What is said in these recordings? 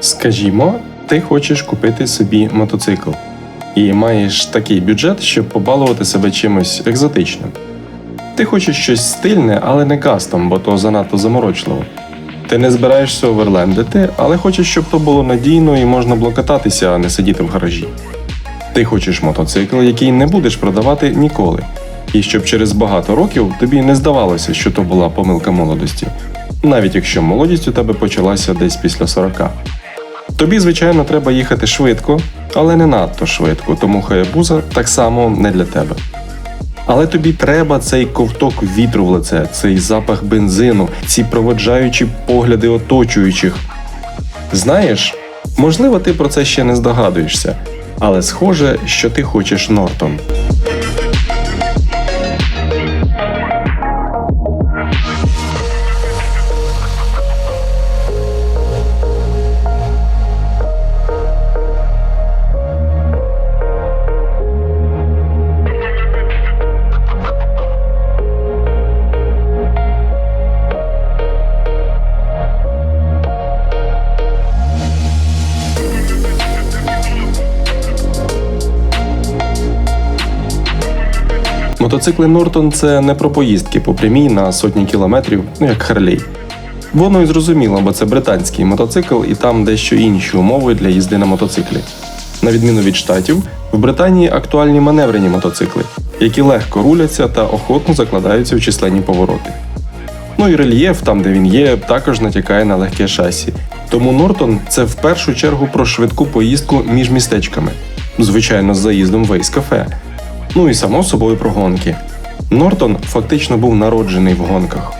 Скажімо, ти хочеш купити собі мотоцикл і маєш такий бюджет, щоб побалувати себе чимось екзотичним. Ти хочеш щось стильне, але не кастом, бо то занадто заморочливо. Ти не збираєшся оверлендити, але хочеш, щоб то було надійно і можна було кататися, а не сидіти в гаражі. Ти хочеш мотоцикл, який не будеш продавати ніколи, і щоб через багато років тобі не здавалося, що то була помилка молодості, навіть якщо молодість у тебе почалася десь після 40. Тобі, звичайно, треба їхати швидко, але не надто швидко, тому хаябуза так само не для тебе. Але тобі треба цей ковток вітру в лице, цей запах бензину, ці проводжаючі погляди оточуючих. Знаєш, можливо, ти про це ще не здогадуєшся, але схоже, що ти хочеш Нортон. Мотоцикли Нортон це не про поїздки по прямій на сотні кілометрів, ну як Харлей. Воно і зрозуміло, бо це британський мотоцикл, і там дещо інші умови для їзди на мотоциклі. На відміну від штатів, в Британії актуальні маневрені мотоцикли, які легко руляться та охотно закладаються в численні повороти. Ну і рельєф, там де він є, також натякає на легке шасі. Тому Нортон це в першу чергу про швидку поїздку між містечками, звичайно, з заїздом в Ейс-кафе. Ну і само собою про гонки. Нортон фактично був народжений в гонках.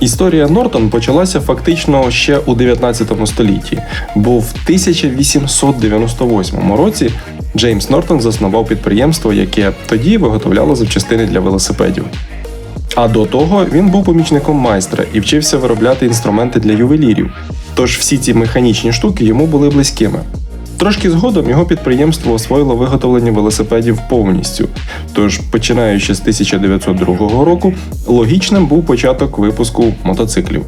Історія Нортон почалася фактично ще у 19 столітті, бо в 1898 році Джеймс Нортон заснував підприємство, яке тоді виготовляло запчастини для велосипедів. А до того він був помічником майстра і вчився виробляти інструменти для ювелірів. Тож всі ці механічні штуки йому були близькими. Трошки згодом його підприємство освоїло виготовлення велосипедів повністю. Тож, починаючи з 1902 року, логічним був початок випуску мотоциклів.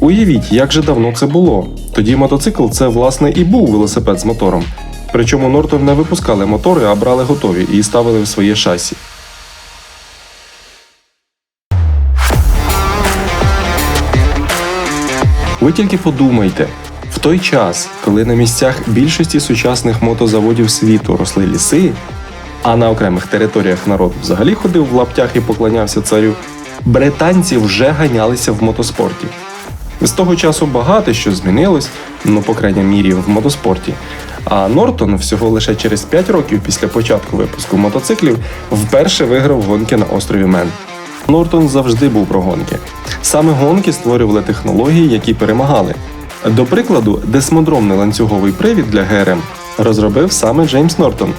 Уявіть, як же давно це було. Тоді мотоцикл це власне і був велосипед з мотором. Причому Нортон не випускали мотори, а брали готові і ставили в своє шасі. Ви тільки подумайте, в той час, коли на місцях більшості сучасних мотозаводів світу росли ліси, а на окремих територіях народ взагалі ходив в лаптях і поклонявся царю, британці вже ганялися в мотоспорті. З того часу багато що змінилось, ну, по крайній мірі, в мотоспорті. А Нортон всього лише через 5 років після початку випуску мотоциклів вперше виграв гонки на острові Мен. Нортон завжди був про гонки. Саме гонки створювали технології, які перемагали. До прикладу, десмодромний ланцюговий привід для ГРМ розробив саме Джеймс Нортон.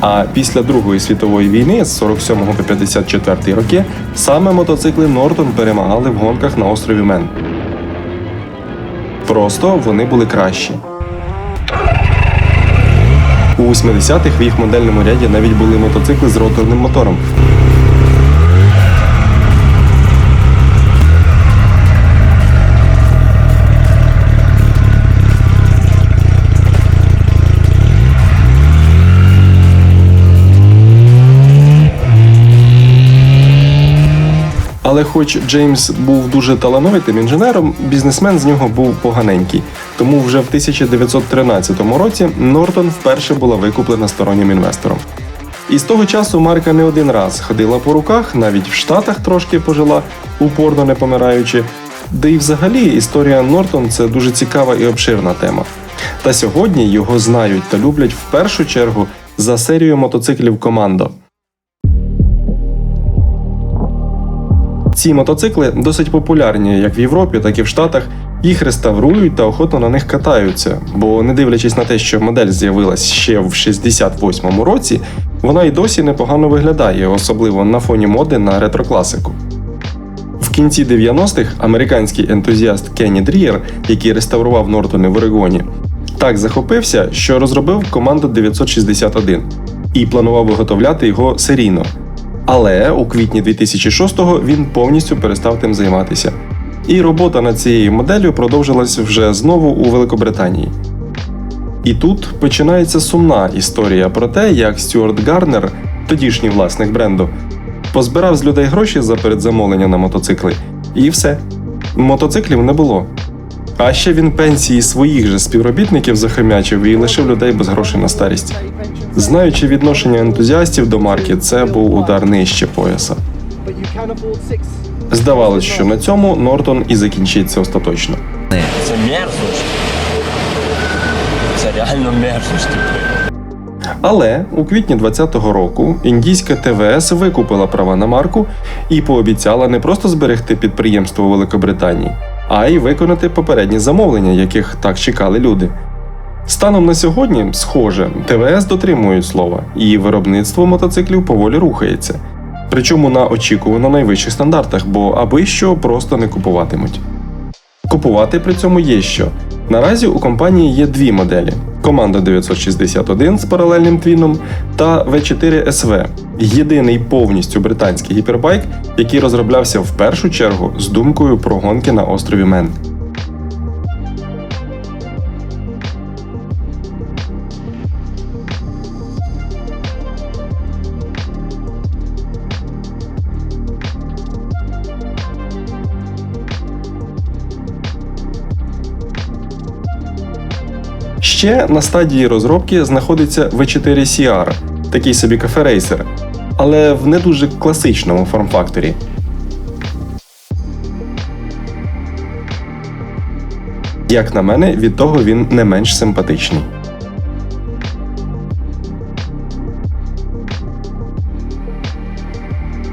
А після Другої світової війни з 47 по 54 роки саме мотоцикли Нортон перемагали в гонках на острові Мен. Просто вони були кращі. У 80-х в їх модельному ряді навіть були мотоцикли з роторним мотором. Але хоч Джеймс був дуже талановитим інженером, бізнесмен з нього був поганенький. Тому вже в 1913 році Нортон вперше була викуплена стороннім інвестором. І з того часу марка не один раз ходила по руках, навіть в Штатах трошки пожила, упорно не помираючи. Да і взагалі історія Нортон це дуже цікава і обширна тема. Та сьогодні його знають та люблять в першу чергу за серію мотоциклів Командо. Ці мотоцикли досить популярні як в Європі, так і в Штатах. Їх реставрують та охотно на них катаються, бо не дивлячись на те, що модель з'явилась ще в 68-му році, вона й досі непогано виглядає, особливо на фоні моди на ретрокласику. В кінці 90-х американський ентузіаст Кенні Дрієр, який реставрував Нортони в Орегоні, так захопився, що розробив команду 961 і планував виготовляти його серійно. Але у квітні 2006-го він повністю перестав тим займатися. І робота над цією моделлю продовжилась вже знову у Великобританії. І тут починається сумна історія про те, як Стюарт Гарнер, тодішній власник бренду, позбирав з людей гроші за передзамовлення на мотоцикли, і все. Мотоциклів не було. А ще він пенсії своїх же співробітників захомячив і лишив людей без грошей на старість. Знаючи відношення ентузіастів до марки, це був удар нижче пояса. Здавалось, що на цьому Нортон і закінчиться остаточно. Це мерзость. Це реально мерзость. Але у квітні 2020 року індійська ТВС викупила права на марку і пообіцяла не просто зберегти підприємство у Великобританії, а й виконати попередні замовлення, яких так чекали люди. Станом на сьогодні, схоже, ТВС дотримують слова, і виробництво мотоциклів поволі рухається. Причому на очікувано найвищих стандартах, бо аби що просто не купуватимуть. Купувати при цьому є що. Наразі у компанії є дві моделі: команда 961 з паралельним твіном та V4 SV – єдиний повністю британський гіпербайк, який розроблявся в першу чергу з думкою про гонки на острові Мен. Ще на стадії розробки знаходиться V4 CR, такий собі кафе-рейсер, але в не дуже класичному форм-факторі. Як на мене, від того він не менш симпатичний.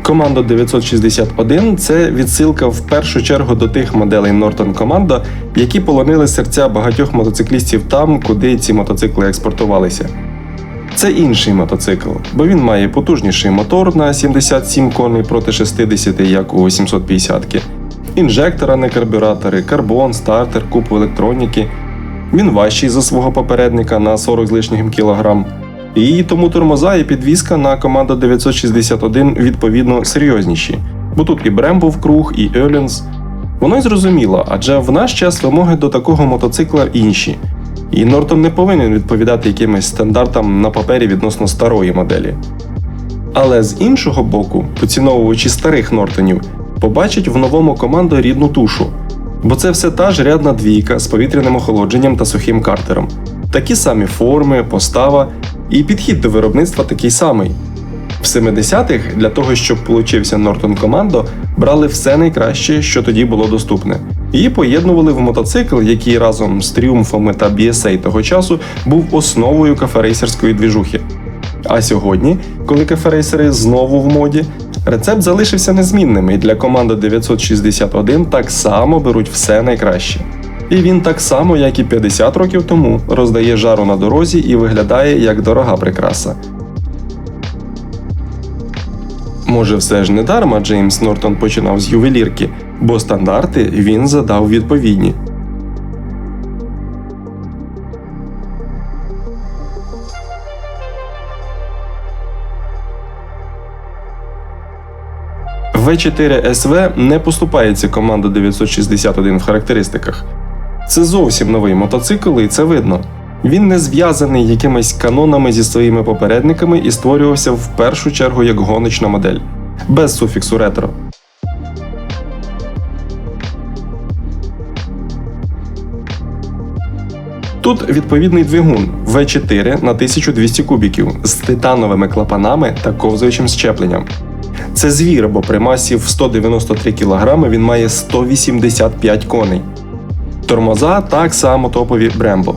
Команда 961 це відсилка в першу чергу до тих моделей Norton Команда, які полонили серця багатьох мотоциклістів там, куди ці мотоцикли експортувалися. Це інший мотоцикл, бо він має потужніший мотор на 77 коней проти 60, як у 850-ки, інжектор, а не карбюратори, карбон, стартер, купу електроніки. Він важчий за свого попередника на 40 з лишнім кілограм. І тому тормоза і підвізка на команда 961 відповідно серйозніші, бо тут і Брем в круг, і Öhlins. Воно й зрозуміло, адже в наш час вимоги до такого мотоцикла інші. І Нортон не повинен відповідати якимось стандартам на папері відносно старої моделі. Але з іншого боку, поціновувачі старих Нортонів побачать в новому команду рідну тушу, бо це все та ж рядна двійка з повітряним охолодженням та сухим картером. Такі самі форми, постава і підхід до виробництва такий самий. В 70-х для того, щоб получився Norton Commando, брали все найкраще, що тоді було доступне, і поєднували в мотоцикл, який разом з тріумфами та BSA того часу був основою каферейсерської двіжухи. А сьогодні, коли каферейсери знову в моді, рецепт залишився незмінним, і для команди 961 так само беруть все найкраще. І він так само, як і 50 років тому, роздає жару на дорозі і виглядає як дорога прикраса. Може, все ж не дарма Джеймс Нортон починав з ювелірки, бо стандарти він задав відповідні. В4 СВ не поступається команда 961 в характеристиках. Це зовсім новий мотоцикл, і це видно. Він не зв'язаний якимись канонами зі своїми попередниками і створювався в першу чергу як гоночна модель, без суфіксу ретро. Тут відповідний двигун V4 на 1200 кубіків з титановими клапанами та ковзаючим щепленням. Це звір, бо при масі в 193 кг він має 185 коней. Тормоза так само топові Brembo.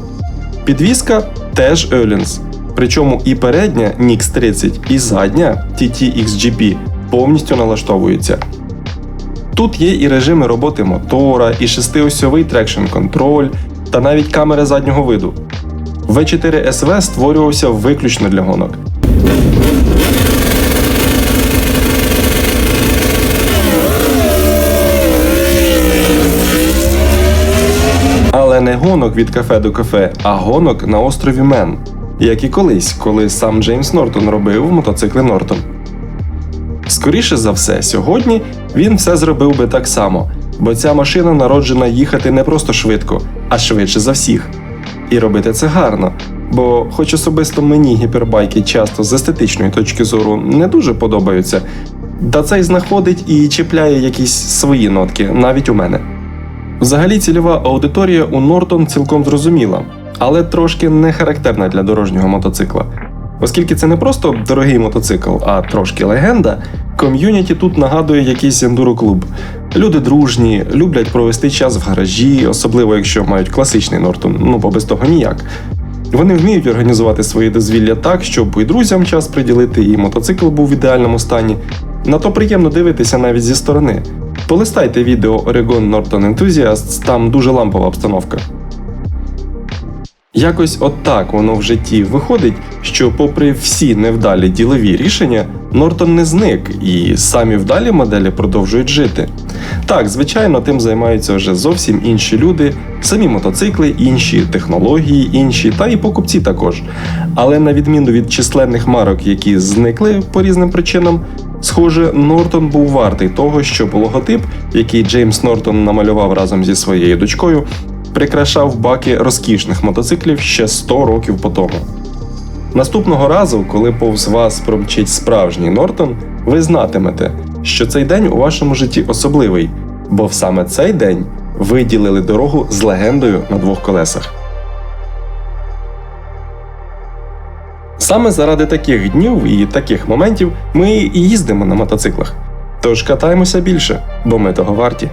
Підвізка теж Öhlins. Причому і передня Nix 30, і задня TT XGP повністю налаштовуються. Тут є і режими роботи мотора, і шестиосьовий трекшн контроль, та навіть камери заднього виду. V4 SV створювався виключно для гонок. Але не гонок від кафе до кафе, а гонок на острові Мен, як і колись, коли сам Джеймс Нортон робив мотоцикли Нортон. Скоріше за все, сьогодні він все зробив би так само, бо ця машина народжена їхати не просто швидко, а швидше за всіх. І робити це гарно. Бо, хоч особисто мені гіпербайки часто з естетичної точки зору не дуже подобаються, та цей знаходить і чіпляє якісь свої нотки, навіть у мене. Взагалі, цільова аудиторія у Нортон цілком зрозуміла, але трошки не характерна для дорожнього мотоцикла. Оскільки це не просто дорогий мотоцикл, а трошки легенда, ком'юніті тут нагадує якийсь ендуро-клуб. Люди дружні, люблять провести час в гаражі, особливо якщо мають класичний Нортон, ну бо без того ніяк. Вони вміють організувати свої дозвілля так, щоб і друзям час приділити, і мотоцикл був в ідеальному стані. На то приємно дивитися навіть зі сторони. Полистайте відео Oregon Norton Enthusiasts, там дуже лампова обстановка. Якось от так воно в житті виходить, що, попри всі невдалі ділові рішення, Нортон не зник, і самі вдалі моделі продовжують жити. Так, звичайно, тим займаються вже зовсім інші люди, самі мотоцикли інші, технології інші, та і покупці також. Але на відміну від численних марок, які зникли по різним причинам, схоже, Нортон був вартий того, щоб логотип, який Джеймс Нортон намалював разом зі своєю дочкою, прикрашав баки розкішних мотоциклів ще 100 років по тому. Наступного разу, коли повз вас промчить справжній Нортон, ви знатимете, що цей день у вашому житті особливий, бо в саме цей день ви ділили дорогу з легендою на двох колесах. Саме заради таких днів і таких моментів ми і їздимо на мотоциклах. Тож катаємося більше, бо ми того варті.